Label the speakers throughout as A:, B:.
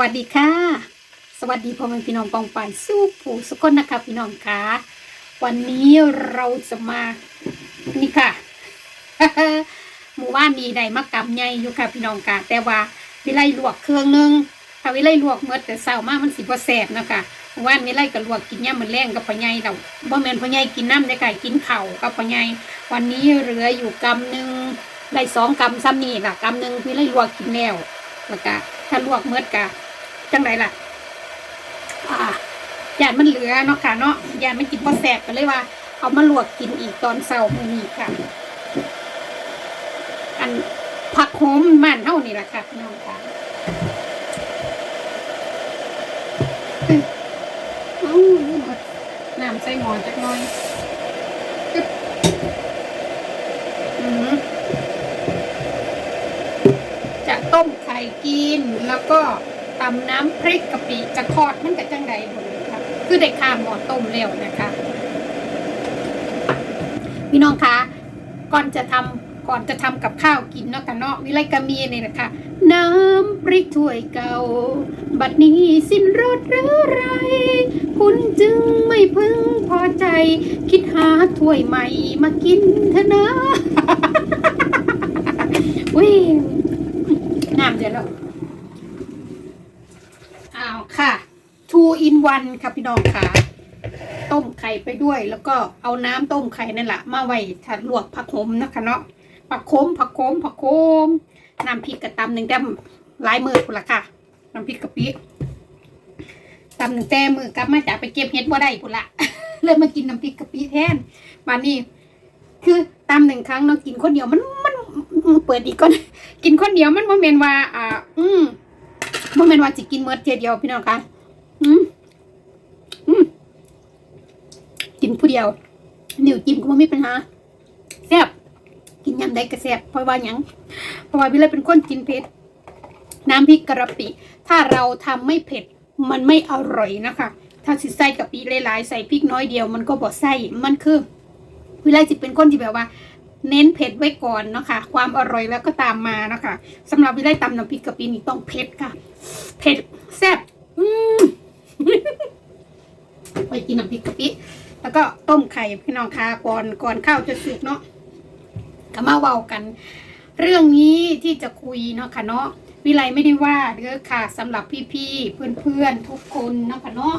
A: วัสดีค่ะ สวัสดีพ่อแม่พี่น้องปองปายสู้ผู้สุกนนะคะพี่น้องค่ะวันนี้เราจะมานี่ค่ะหมู่บ้านนี้ได้มากำใหญ่อยู่ค่ะพี่น้องค่ะแต่ว่าวิไลลวกเครื่องนึงถ้าวิไลลวกเมื่อแต่เช้ามากมันสิบ่แสบเนะคะหมู่านวิไลก็ลวกกินย่ำมันแรงกับพ่อใหญ่เราบ่แมนพ่อใหญ่กินน้ำได้ค่ะกินเข่ากับพ่อใหญ่วันนี้เหลืออยู่กำหนึ่งได้สองกำซ้ำนี่ล่ะกำหนึ่งวิไลลวกกินแล้ว แล้วก็ถ้าลวกเมื่อกะจังไรล่ะอ่ายานมันเหลือเนาะค่ะเนาะยานมันกินพอแสบกันเลยว่า เอามาลวกกินอีกตอนเช้ามื้อนี้ค่ะ อันผักโหมมันเท่านี่แหละค่ะพี่น้องค่ะอื้น้ำใส่หมอนจักหน่อยจึ๊บอือจะ ต้มไข่กิน แล้วก็ตำน้ำพริกกะปิจะทอดมันกับจังใดบนค่ะคือได้ข้ามหม้อต้มแล้วนะคะพี่น้องคะก่อนจะทำก่อนจะทำกับข้าวกินเนาะกันเนาะวิไลกามีเนี่ยนะคะ น้ำพริกถ้วยเก่า บัดนี้สิ้นรสหรือไร คุณจึงไม่พึงพอใจ คิดหาถ้วยใหม่มากินเถอะนะวิ น้ำเดี๋ยวแล้วอ้าวค่ะ two in one ค่ะพี่น้องค่ะ ต้มไข่ไปด้วย แล้วก็เอาน้ำต้มไข่นั่นแหละมาไว้ถ้าลวกผักขมนะคะเนาะผักขมผักขมผักขมน้ำพริกกระตำหนึ่งแต้มหลายมือพุ่นละค่ะน้ำพริกกะปิตำหนึ่งแต้มมือกลับมาจากไปเก็บเห็ดบ่ได้พุ่นละเลยมากินน้ำพริกกะปิแทนมานี่คือตำหนึ่งครั้งเนาะกินคนเดียวมัน มันมันเปิดอีกก่อน กินคนเดียวมันโมเมนว่า อ่า อืมโมเมนว่าจะกินเมื่อเทียเดียวพี่น้องคะอืมอืมกินผู้เดียวนิ้วจิ้มก็ไม่มีปัญหาแซ่บกินยำได้ก็แซ่บเพราะว่าหยังเพราะว่าวิเลยเป็นคนกินเผ็ดน้ำพริกกะปิ ถ้าเราทำไม่เผ็ดมันไม่อร่อยนะคะ ถ้าสิใส่กะปิหลายๆใส่พริกน้อยเดียว มันก็บ่ใส่มันคือวิไลจิเป็นคนที่แบบว่า เน้นเผ็ดไว้ก่อนเนาะค่ะความอร่อยแล้วก็ตามมาเนาะค่ะสำหรับวิไลตำน้ำพริกกะปินี่ต้องเผ็ดค่ะ เผ็ดแซ่บอืมไปกินน้ำพริกกะปิแล้วก็ต้มไข่พี่น้องคะก่อนก่อนข้าวจะสุกเนาะก็มาเว้ากัน เรื่องนี้ที่จะคุยเนาะค่ะเนาะวิไลไม่ได้ว่าเด้อค่ะสำหรับพี่ๆเพื่อนๆทุกคนเนาะค่ะเนาะ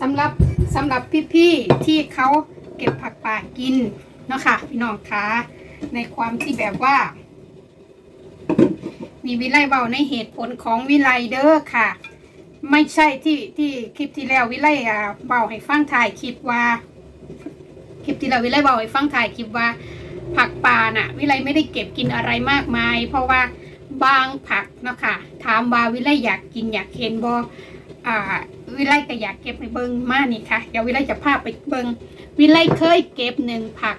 A: สำหรับสำหรับพี่ๆที่เขา เก็บผักป่ากินเนาะค่ะพี่น้องคะในความที่แบบว่ามีวิไลเบาในเหตุผลของวิไลเด้อค่ะ ไม่ใช่ที่ที่คลิปที่แล้ววิไลอะเบาให้ฟังถ่ายคลิปว่า คลิปที่แล้ววิไลเบาให้ฟังถ่ายคลิปว่า ผักป่าน่ะ วิไลไม่ได้เก็บกินอะไรมากมาย เพราะว่าบางผักเนาะค่ะถามว่าวิไลอยากกินอยากเห็นบอ่าวิไลก็อยากเก็บไปเบิงมานี่ค่ะเดี๋ยววิไลจะพาไปเบิง วิไลเคยเก็บหนึ่งผัก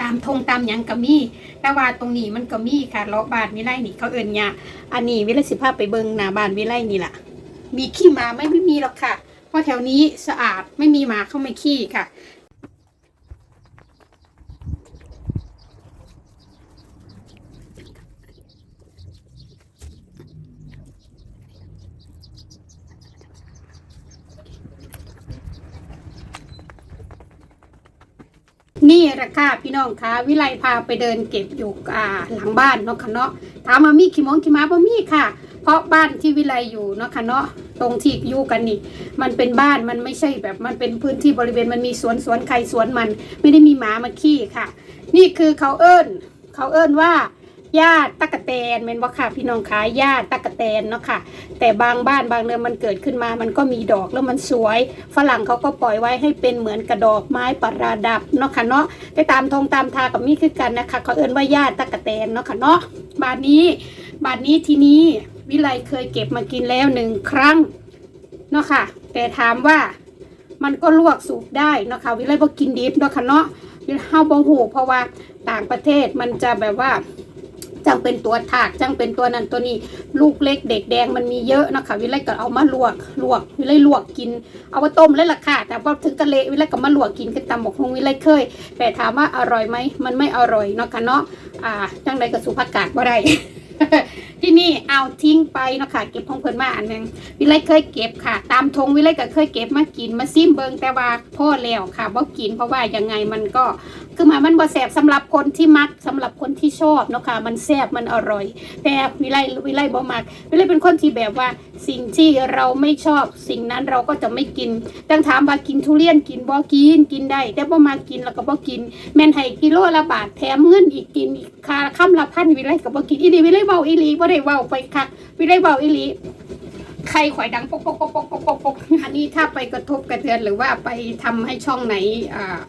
A: ตามทงตามหยังก็มีแต่ว่าตรงนี้มันก็มีค่ะเลาะบานวิไลนี่เขาเอิญยาอันนี้วิไลสิภาพไปเบิงหน้าบ้านวิไลนี่แหละมีขี้หมาไม่ไม่มีหรอกค่ะ เพราะแถวนี้สะอาดไม่มีหมาเข้ามาขี้ค่ะ นี่ละค่ะพี่น้องคะวิไลพาไปเดินเก็บอยู่อ่าหลังบ้านเนาะค่ะเนาะถามมามีขี้มงขี้ม้าบ่มีค่ะ เพราะบ้านที่วิไลอยู่เนาะค่ะเนาะตรงที่อยู่กันนี่ มันเป็นบ้านมันไม่ใช่แบบมันเป็นพื้นที่บริเวณมันมีสวนสวนใครสวนมัน ไม่ได้มีหมามาขี้ค่ะ นี่คือเขาเอิ้น เขาเอิ้นว่า ญาติตะกะแตนเมนว่าค่ะพี่น้องคะญาติตะกะแตนเนาะค่ะ แต่บางบ้านบางเรือนมันเกิดขึ้นมา มันก็มีดอกแล้วมันสวย ฝรั่งเขาก็ปล่อยไว้ให้เป็นเหมือนกระดอกไม้ประดับเนาะค่ะเนาะไปตามทงตามทากับมีคือกันนะคะเขาเอิ้นว่าญาติตะกะแตนเนาะค่ะเนาะบาทนี้บาทนี้ทีนี้วิไลเคยเก็บมากินแล้วหนึ่งครั้งเนาะค่ะ แต่ถามว่ามันก็ลวกสุกได้เนาะค่ะวิไลบ่กินดิบเนาะค่ะเนาะเฮาบ่ฮู้เพราะว่าต่างประเทศมันจะแบบว่า จังเป็นตัวถากจังเป็นตัวนั้นตัวนี้ลูกเล็กเด็กแดงมันมีเยอะนะคะวิไลก็เอามาลวกลวกวิไลลวกกิน เอามาต้มเลยล่ะค่ะ แต่พอถึงกะเละวิไลก็มาลวกกินกันตำหมกฮงวิไลเคย แต่ถามว่าอร่อยไหมมันไม่อร่อยเนาะค่ะเนาะอ่าจังไรก็สุภากาศบ่ได้ที่นี่เอาทิ้งไปเนาะค่ะเก็บของเพิ่นมาอันหนึงวิไลเคยเก็บค่ะ ตามธงวิไลก็เคยเก็บมากินมาซิมเบิงแต่ว่าพ่อแล้วค่ะบ่กินเพราะว่ายังไงมันก็คือหมามันบ่แสบสำหรับคนที่มักสำหรับคนที่ชอบเนาะค่ะมันแซ่บมันอร่อย แต่วิไลวิไลบ่มักวิไลเป็นคนที่แบบว่าสิ่งที่เราไม่ชอบ สิ่งนั้นเราก็จะไม่กินตั้งถามว่ากินทุเรียนกินบ่กินกินได้ แต่บ่มากินแล้วก็บ่กิน แม่นให้กิโลละบาทแถมเงินอีกกินอีกค่าค่ำละพันวิไลก็บ่กินอีหลีวิไลเว้าอีหลีบ่ได้เว้าไปคักวิได้เว้าอีหลีใครข่อยดังปกปกปกปกปกปกปกอันนี้ถ้าไปกระทบกระเทือนหรือว่าไปทำให้ช่องไหนอ่า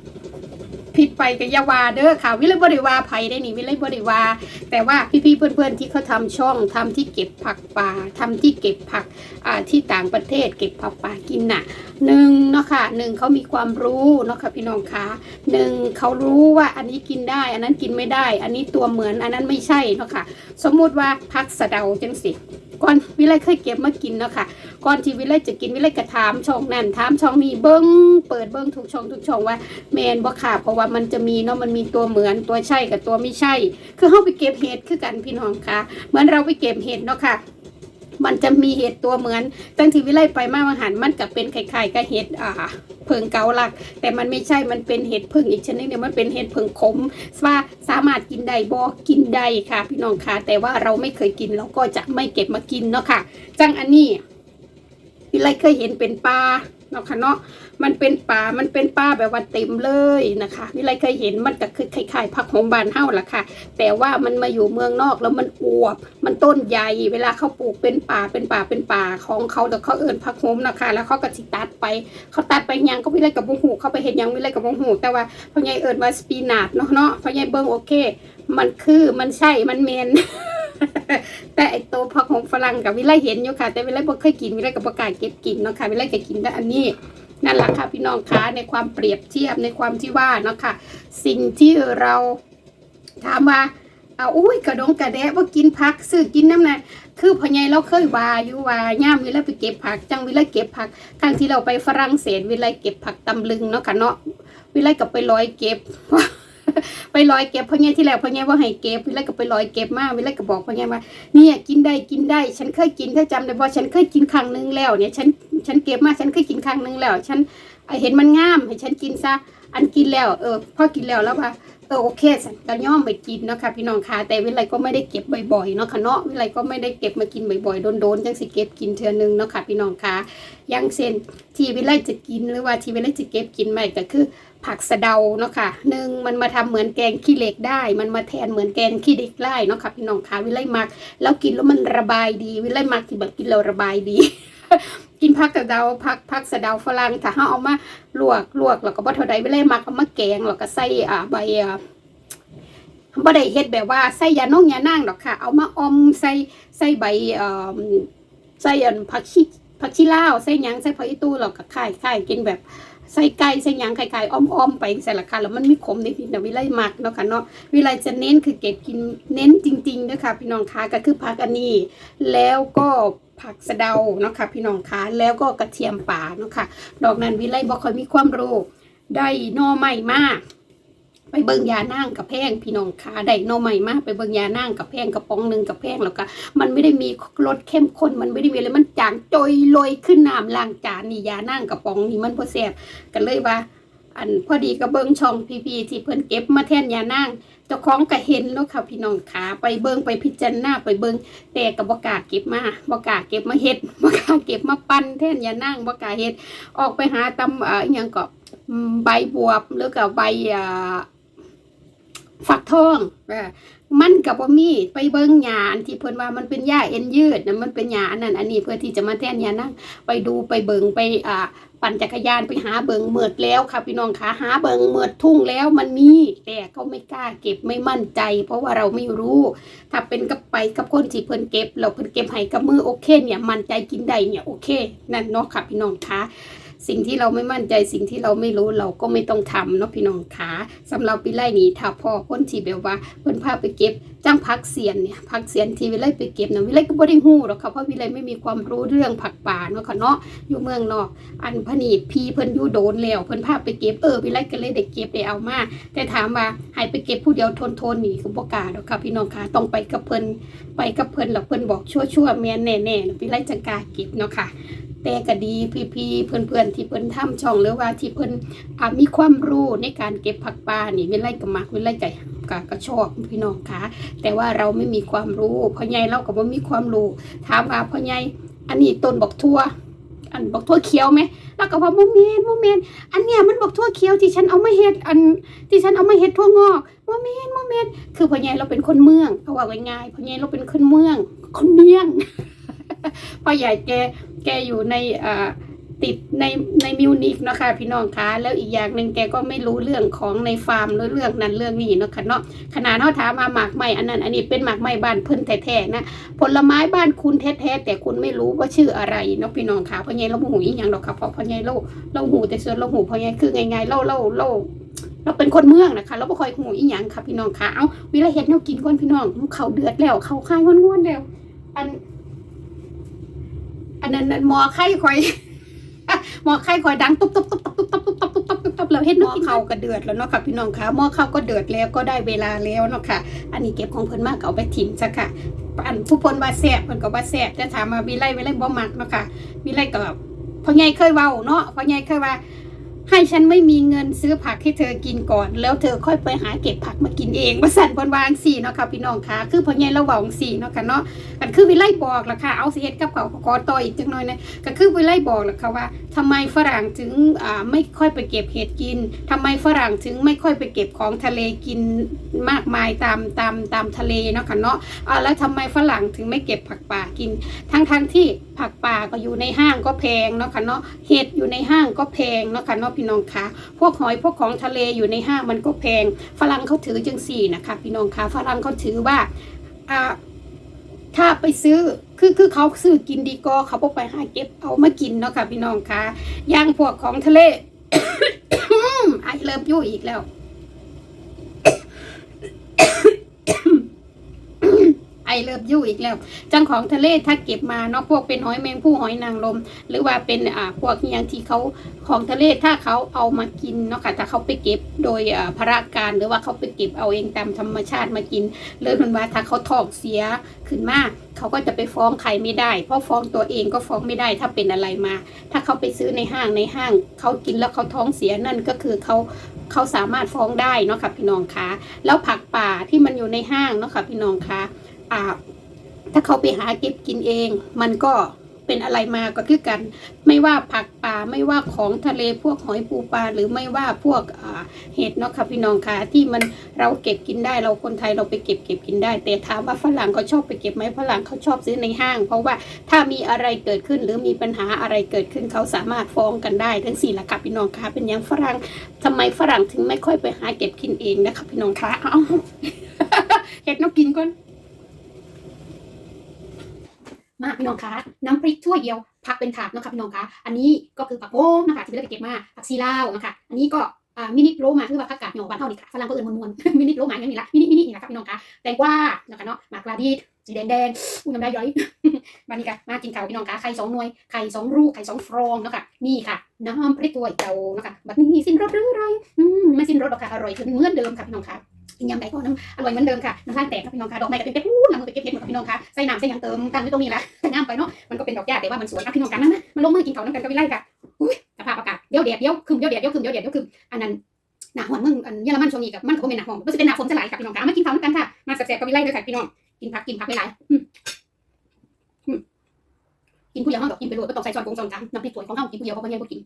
A: ผิดไปกับยาวาเด้อค่ะ วิไลบ่ได้ว่าไผได้นี่วิไลบ่ได้ว่าแต่ว่าพี่ๆเพื่อนๆที่เขาทำช่องทำที่เก็บผักป่าทำที่เก็บผักที่ต่างประเทศ เก็บผักป่ากินน่ะหนึ่งเนาะค่ะหนึ่งเขามีความรู้เนาะค่ะพี่น้องคะหนึ่งเขารู้ว่าอันนี้กินได้ อันนั้นกินไม่ได้ อันนี้ตัวเหมือนอันนั้นไม่ใช่เนาะค่ะ สมมุติว่าพักสะเดาจังสิ ก่อนวิไลเคยเก็บมากินเนาะค่ะก่อนที่วิไลจะกินวิไลก็ถามช่องนั่นถามช่องนี้เบิ้งเปิดเบิ้งทุกช่องทุกช่องว่าแมนบ่ค่ะเพราะว่ามันจะมีเนาะมันมีตัวเหมือนตัวใช่กับตัวไม่ใช่ คือเข้าไปเก็บเห็ดคือกันพี่น้องค่ะ เหมือนเราไปเก็บเห็ดเนาะค่ะ มันจะมีเห็ดตัวเหมือน ตั้งที่วิไลไปมาวังหันมันกับเป็นไข่ๆกับเห็ดอ่าเพิงเกาลัก แต่มันไม่ใช่มันเป็นเห็ดเพิงอีกชนิดหนึงมันเป็นเห็ดเพิงขมว่าสามารถกินได้บ่กินได้ค่ะ พี่น้องค่ะ แต่ว่าเราไม่เคยกินเราก็จะไม่เก็บมากินเนาะค่ะ จังอันนี้วิไลเคยเห็นเป็นปลา เนาะค่ะเนาะมันเป็นป่ามันเป็นป่าแบบว่าเต็มเลยนะคะวิไลเคยเห็นมันก็คือคล้ายๆผักหอมบานเฮ้าล่ะค่ะ แต่ว่ามันมาอยู่เมืองนอกแล้วมันอวบ มันต้นใหญ่เวลาเขาปลูกเป็นป่าเป็นป่าเป็นป่าของเขาเดี๋ยวเขาเอิญผักหอมนะคะ แล้วเขาก็สิตัดไปเขาตัดไปยังก็วิไลกับบุหูเขาไปเห็นยังวิไลกับบุหูแต่ว่าพ่อใหญ่เอิญว่าสปีนาทเนาะเนาะพ่อใหญ่เบิ้งโอเค มันคือมันใช่มันเมน แต่ไอตัวผักหอมฝรั่งกับวิไลเห็นอยู่ค่ะ แต่วิไลบ่เคยกินวิไลกับประกาศเก็บกินเนาะค่ะวิไลจะกินแต่อันนี้นั่นแหละค่ะพี่น้องคะในความเปรียบเทียบในความที่ว่าเนาะค่ะสิ่งที่เราถามว่าเอาอุ้ยกระดงกระแดะว่ากินผักซื้อกินน้ำหนักคือพ่อใหญ่เราเคยว่าอยู่ว่าย่ามวิไลไปเก็บผัก จังวิไลเก็บผักครั้งที่เราไปฝรั่งเศสวิไลเก็บผักตำลึงเนาะค่ะเนาะวิไลกับไปร้อยเก็บ ไปลอยเก็บพ่อแง่ที่แล้วพ่อแง่ว่าให้เก็บวิไลก็ไปลอยเก็บมาวิไลก็บอกพ่อแง่ว่าเนี่ยกินได้กินได้ ฉันเคยกินถ้าจำได้บ่ฉันเคยกินครั้งหนึงแล้วเนี่ยฉันฉันเก็บมาฉันเคยกินครั้งหนึงแล้ว ฉันเห็นมันงามให้ฉันกินซะอันกินแล้ว เออพ่อกินแล้วแล้วว่า เออโอเคสันก็ย่อมไปกินเนาะค่ะพี่น้องค่ะแต่วิไลก็ไม่ได้เก็บบ่อยๆเนาะค่ะเนาะวิไลก็ไม่ได้เก็บมากินบ่อยๆโดนๆจังสิเก็บกินเทื่อนึงเนาะค่ะพี่น้องค่ะยังเช่นที่วิไลจะกินหรือว่าที่วิไลจะเก็บกินใหม่ก็คือ ผักสะเดาเนาะค่ะหนึ่งมันมาทำเหมือนแกงขี้เหล็กได้ มันมาแทนเหมือนแกงขี้เด็กได้เนาะค่ะพี่น้องค่ะวิไลมักแล้วกินแล้วมันระบายดีวิไลมักที่แบบกินแล้วระบายดี กินผักกระเดาผักผักสะเดาฝรั่งถ้าเฮาเอามาลวกลวกแล้วก็บ่เท่าใดไม่ไลมักเอามาแกงแล้วก็ใส่อ่าใบอ่าบ่ได้เฮ็ดแบบว่าใส่ยาน่องยานางดอกค่ะ เอามาอมใส่ใส่ใบเอ่อใส่อันผักชีผักชีลาวใส่หยังใส่ผักอีตู้แล้วก็ค่ายๆกินแบบ ใส่ไก่ใส่หยางไข่ๆอ้อมๆไปใส่ละค่ะแล้วมันมีขมนิดๆนะวิไลมักเนาะค่ะเนาะวิไลจะเน้นคือเก็บกินเน้นจริงๆด้อค่ะพี่น้องคะก็คือผักอันนี้ แล้วก็ผักสะเดาเนาะค่ะพี่น้องคะแล้วก็กระเทียมป่าเนาะค่ะ ดอกนั้นวิไลบ่ค่อยมีความรู้ได้หน่อใหม่มาก ไปเบิ่งยานั่งกับแพงพี่น้องคะได้นอใหม่มากไปเบิ่งยานั่งกับแพงกระป๋องหนึ่งกับแพงแล้วก็มันไม่ได้มีรสเข้มข้นมันไม่ได้มีอะไรมันจางจอยลอยขึ้นน้ำล้างจานนี่ยานั่งกระป๋องนี่มันพอแสบกันเลยว่า อันพอดีก็เบิ้งช่องพีพีที่เพิ่นเก็บมาแทนยานั่งเจ้าของก็เห็นแล้วค่ะพี่น้องขาไปเบิ้งไปพิจารณาไปเบิ้งแต่ก็บ่กาเก็บมาบกาเก็บมาเฮ็ดบกาเก็บมาปั้นแทนยานั่งบกาเฮ็ดออกไปหาตำเอ่ออหยังก็ใบบวบหรือก็ใบอ่า ฝักทองเออมันกับบ่มีไปเบิ่งหญ้าอันที่เพิ่นว่ามันเป็นหญ้าเอ็นยืดนะมันเป็นหญ้าอันนั้นอันนี้เพื่อที่จะมาแทนหญ้านั่งไปดูไปเบิ่งไปอ่าปั่นจักรยานไปหาเบิ่งเมือดแล้วค่ะพี่น้องคะหาเบิ่งเมือดทุ่งแล้วมันมีแต่ก็ไม่กล้าเก็บไม่มั่นใจ เพราะว่าเราไม่รู้ ถ้าเป็นกับไปกับคนที่เพิ่นเก็บ เราเพิ่นเก็บให้กับมือโอเคเนี่ย มั่นใจกินได้เนี่ยโอเคนั่นเนาะค่ะพี่น้องคะ สิ่งที่เราไม่มั่นใจสิ่งที่เราไม่รู้เราก็ไม่ต้องทำเนาะพี่น้องขาสำหรับปีไล่นี้ถ้าพ่อพ้นที่แบบว่าเพิ่นพาไปเก็บ จ้างพักเสียนเนี่ยพักเสียนที่วิไลไปเก็บเนาะวิไลก็บ่ได้ฮู้หรอกค่ะเพราะวิไลไม่มีความรู้เรื่องผักป่าเนาะค่ะเนาะอยู่เมืองนอกอันพนีพี่เพิ่นอยู่โดนแล้วเพิ่นพาไปเก็บเออวิไลก็เลยได้เก็บได้เอามาแต่ถามว่าให้ไปเก็บผู้เดียวทนทนๆนี่คือบ่กล้าดอกค่ะพี่น้องค่ะต้องไปกับเพิ่นไปกับเพิ่นแล้วเพิ่นบอกชั่วๆแม่นแน่ๆวิไลจังกล้าเก็บเนาะค่ะแต่ก็ดีพี่ๆเพื่อนๆที่เพิ่นทำช่องหรือว่าที่เพิ่นอ่ามีความรู้ในการเก็บผักปลานี่วิไลก็มักวิไลก็ ก็ก็ชอบพี่น้องค่ะแต่ว่าเราไม่มีความรู้พ่อใหญ่เราก็บ่มีความรู้ถามว่าพ่อใหญ่อันนี้ต้นบอกทั่วอันบอกทั่วเขียวไหมแล้วก็ว่าโมเมนโมเมนอันเนี้ยมันบอกทั่วเขียวที่ฉันเอามาเฮ็ดอันที่ฉันเอามาเฮ็ดทั่วงอกโมเมนโมเมนคือพ่อใหญ่เราเป็นคนเมืองเอาว่าง่ายๆพ่อใหญ่เราเป็นคนเมือง คนเมืองพ่อใหญ่แกแกอยู่ในอ่า ติดในในมิวนิกเนาะค่ะพี่น้องคะแล้วอีกอย่างหนึ่งแกก็ไม่รู้เรื่องของในฟาร์มเรื่องนั้นเรื่องนี้เนาะค่ะเนาะขนาดเขาถามมาหมากไม้อันนั้นอันนี้เป็นหมากไม้บ้านเพิ่นแท้ๆนะผลไม้บ้านคุณแท้ๆแต่คุณไม่รู้ว่าชื่ออะไรเนาะพี่น้องคะพ่อใหญ่เราหูอีหยังดอกค่ะเพราะพ่อใหญ่เราเราหูแต่ส่วนเราหูพ่อใหญ่คือไงๆเราเราเราเราเป็นคนเมืองนะคะ เราบ่ค่อยหูอีหยังค่ะพี่น้องคะเอาวิลาเฮ็ดแนวกินก่อนพี่น้องเขาเดือดแล้วเขาคายง่วนๆแล้วอันอันนั้นนั้นหมอไข้คอย หมอไข้คอยดังตุ๊บตุ๊บตุ๊บตุ๊บตุ๊บตุ๊บตุ๊บตุ๊บตุ๊บตุ๊บตุ๊บแล้วเห็นหม้อข้าวก็เดือดแล้วเนาะค่ะพี่น้องคะหม้อข้าวก็เดือดแล้วก็ได้เวลาแล้วเนาะค่ะ อันนี้เก็บของเพิ่นมากเอาไปถิ่มซะค่ะอันผู้พลว่าแซ่บเพิ่นก็ว่าแซ่บจะถามมาวิไลวิไลบ่มักเนาะค่ะวิไลก็พ่อใหญ่เคยเว้าเนาะพ่อใหญ่เคยว่า ให้ฉันไม่มีเงินซื้อผักให้เธอกินก่อน แล้วเธอค่อยไปหาเก็บผักมากินเองว่าสั่นพนวาจั่งสี่เนาะค่ะพี่น้องค่ะ คือพอใหญ่เราเว้าจั่งสี่เนาะค่ะเนาะกันคือวิไลบอกล่ะค่ะเอาสิเฮ็ดกับเขาขอต่ออีกจังหน่อยนะก็คือวิไลบอกล่ะค่ะว่าทำไมฝรั่งถึงอ่าไม่ค่อยไปเก็บเห็ดกินทำไมฝรั่งถึงไม่ค่อยไปเก็บของทะเลกินมากมายตามตามตามทะเลเนาะค่ะเนาะอ่าแล้วทำไมฝรั่งถึงไม่เก็บผักป่ากิน ทั้งทั้งที่ผักป่าก็อยู่ในห้างก็แพงเนาะค่ะเนาะเห็ดอยู่ในห้างก็แพงเนาะค่ะเนาะพี่น้องคะพวกหอยพวกของทะเลอยู่ในห้างมันก็แพง ฝรั่งเขาถือจังสี่นะคะ พี่น้องคะฝรั่งเขาถือว่าอ่าถ้าไปซื้อคือคือเขาซื้อกินดีก็เขาไปหาเก็บเอามากินเนาะค่ะพี่น้องคะย่างพวกของทะเลไอเลิฟยู่อีกแล้ว ไอเลิฟยู่อีกแล้ว จังของทะเลถ้าเก็บมาเนาะพวกเป็นหอยแมงผู้หอยนางรมหรือว่าเป็นอ่าพวกอย่างที่เขาของทะเลถ้าเขาเอามากินเนาะค่ะถ้าเขาไปเก็บโดยอ่าพระการหรือว่าเขาไปเก็บเอาเองตามธรรมชาติมากินเลยมันว่าถ้าเขาทองเสียขึ้นมาเขาก็จะไปฟ้องใครไม่ได้ เพราะฟ้องตัวเองก็ฟ้องไม่ได้ถ้าเป็นอะไรมา ถ้าเขาไปซื้อในห้างในห้าง เขากินแล้วเขาท้องเสียนั่นก็คือเขาเขาสามารถฟ้องได้เนาะค่ะพี่น้องคะแล้วผักป่าที่มันอยู่ในห้างเนาะค่ะพี่น้องคะ อ่าถ้าเขาไปหาเก็บกินเอง มันก็เป็นอะไรมาก็คือกัน ไม่ว่าผักป่าไม่ว่าของทะเลพวกหอยปูปลาหรือไม่ว่าพวกเห็ดเนาะค่ะพี่น้องค่ะที่มันเราเก็บกินได้เราคนไทยเราไปเก็บเก็บกินได้ แต่ถามว่าฝรั่งเขาชอบไปเก็บไหมฝรั่งเขาชอบซื้อในห้าง เพราะว่าถ้ามีอะไรเกิดขึ้นหรือมีปัญหาอะไรเกิดขึ้นเขาสามารถฟ้องกันได้ ทั้งสี่ละค่ะพี่น้องค่ะเป็นอย่างฝรั่งทำไมฝรั่งถึงไม่ค่อยไปหาเก็บกินเองนะคะพี่น้องค่ะเอาเห็ดน้องกินก่อน มาพี่น้องคะน้ำพริกถ้วยเดียวผักเป็นถาดนะคะพี่น้องคะอันนี้ก็คือผักโขมนะคะที่เราไปเก็บมาผักซีลาวนะคะอันนี้ก็มินิโรมาคือว่าผักกาดหยอบ้านเฮานี่ค่ะฝรั่งก็เอิ้นมวนๆมินิโรมาอย่างนี้ละมินิมินินี่นะคะพี่น้องคะแตงกวานะคะเนาะหมากลาดีดสีแดงแดงๆอุ้ยน้ำลายย้อยมานี่ค่ะมากินข้าวพี่น้องคะไข่สองหน่วยไข่สองลูกไข่สองฟองเนาะค่ะนี่ค่ะน้ำพริกถ้วยเดียวนะคะแบัดนี้สิ้นรสหรืออะไรอืมไม่สิ้นรสหรอกค่ะอร่อยเหมือนเดิมค่ะพี่น้องคะ กินยำใดก็น้ำอร่อยเหมือนเดิมค่ะน้ำตาลแตกค่ะพี่น้องค่ะดอกไม้ก็เป็นเพชรอู้น้ำมือไปเก็บเพชรหมดค่ะพี่น้องค่ะใส่น้ำใส่ยังเติมกันไว้ตรงนี้ละน้ำไปเนาะมันก็เป็นดอกหญ้าแต่ว่ามันสวยอะพี่น้องกันนั่นนะมันลงมือกินเขาน้ำกันก็ไม่ไลค่ะอุ้ยสภาพอากาศเดี๋ยวแดดเดี๋ยวคืมเดี๋ยวแดดเดี๋ยวคืมเดี๋ยวแดดเดี๋ยวคืมอันนั้นหนาหอนมึงอันเยอรมันช่วงนี้กับมันก็เป็นหนาหอนมันจะเป็นหนาฝนจะไหลค่ะพี่น้องค่ะมากินเขาน้ำกันค่ะมาแซ่บๆก็ไม่ไล่ด้วยค่ะพี่น้องกินผักกินผักไม่ไหลกินผู้เดียวเขาดอกกินไปรวดก็ต้องใส่ช้อนกงช้อนจานน้ำพริกถ้วยของเขากินผู้เดียวเขาก็ยังบ่กิน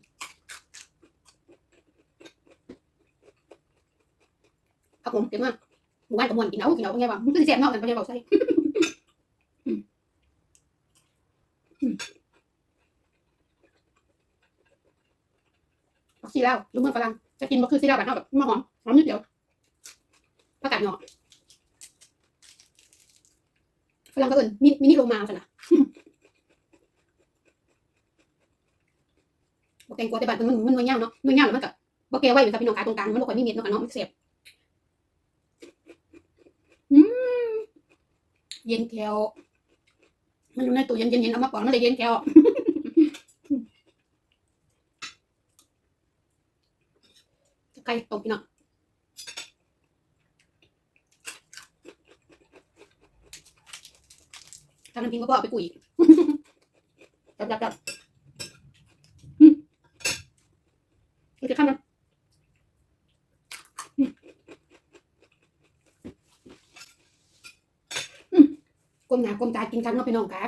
A: ครับผมเดี๋ยวมาหมู่บ้านกับมวนกินเอากินเอาเป็นไงวะมันคือแซ่บเนาะกันเป็นไงบอกใช่ผักชีลาวหรือเมืองฝรั่งจะกินก็คือซีลาวแบบเท่าแบบมะหอมหอมนิดเดียวผักกาดหยอฝรั่งก็เอินมิมินิโรมาสินะบ่แกงกลัวแต่บาดมันมันมันยาวเนาะมันยาวแล้วมันก็บ่แกไว้อยู่ครับพี่น้องขาตรงกลางมันบ่ค่อยมีเม็ดเนาะค่ะเนาะมันเสียบอืม เย็นแก้ว มันอยู่ในตู้เย็นๆๆเอามาก่อนมันเลยเย็นแก้วไก่ต้มพี่น้องทำน้ำพริกก็เอาไปกุยจับจับจับอืมมันจะข้ามนะอืมอืม ก้มหน้าก้มตากินกันเนาะพี่น้องค่ะ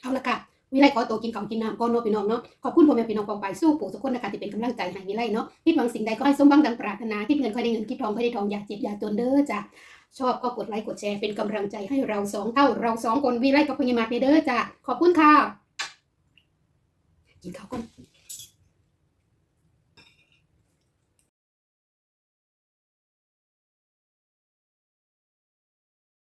A: เอาละค่ะวิไลขอตัวกินข้าวกินน้ำก่อนเนาะพี่น้องเนาะขอบคุณพ่อแม่พี่น้องปองไปสู้ปู่ทุกคนนะคะที่เป็นกำลังใจให้วิไลเนาะคิดหวังสิ่งใดก็ให้สมหวังดังปรารถนาคิดเงินค่อยได้เงินคิดทองค่อยได้ทองอย่าเจ็บอย่าจนเด้อจ้ะชอบก็กดไลค์กดแชร์เป็นกำลังใจให้เราสองเท่าเราสองคนวิไลกับพญามาเด้อจ้ะขอบคุณค่ะกินข้าวก่อน